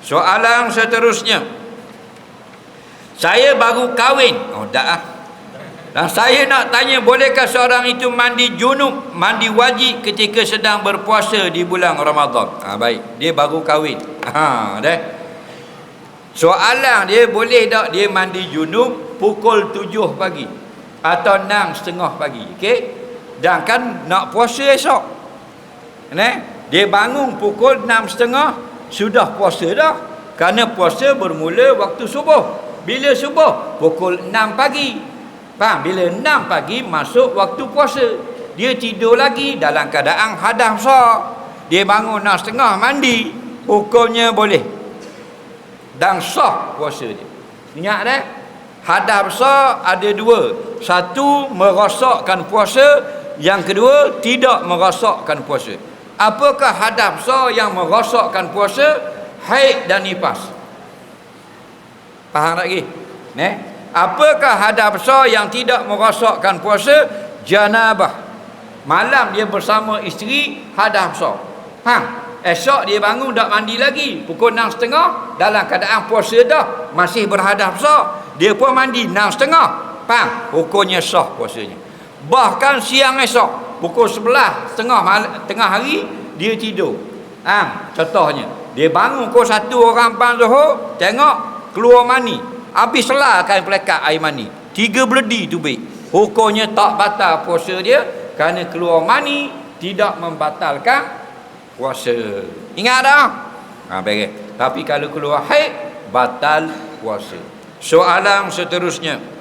Soalan seterusnya. Saya baru kahwin. Oh, tak ah. Dan saya nak tanya bolehkah seorang itu mandi junub, mandi wajib ketika sedang berpuasa di bulan Ramadan? Ha, baik, dia baru kahwin. Ha, dah. Soalan dia boleh tak dia mandi junub pukul 7 pagi atau 6.30 pagi. Okey? Dan kan nak puasa esok. Ne? Dia bangun pukul 6.30 sudah puasa dah. Kerana puasa bermula waktu subuh. Bila subuh? Pukul 6 pagi. Faham? Bila 6 pagi masuk waktu puasa. Dia tidur lagi dalam keadaan hadas besar. Dia bangun 6.30 mandi. Hukumnya boleh. Dan sah puasa dia. Ingat dah? Hadas besar ada dua. Satu merosakkan puasa. Yang kedua tidak merosakkan puasa. Apakah hadas besar yang merosakkan puasa? Haid dan nifas. Faham lagi? Ne? Apakah hadas besar yang tidak merosakkan puasa? Janabah. Malam dia bersama isteri hadas besar. Faham? Esok dia bangun tak mandi lagi. Pukul 6.30 dalam keadaan puasa dah masih berhadas besar. Dia pun mandi 6.30. Faham? Hukumnya sah puasanya. Bahkan siang esok pukul 11 tengah tengah hari dia tidur. Ha, contohnya dia bangun pukul 1 orang pang Zuhur tengok keluar mani. Habis selahkan pelekat air mani. Tiga beledi tu baik. Hukumnya tak batal puasa dia kerana keluar mani tidak membatalkan puasa. Ingat dah? Ha, baik. Tapi kalau keluar haid batal puasa. Soalan seterusnya.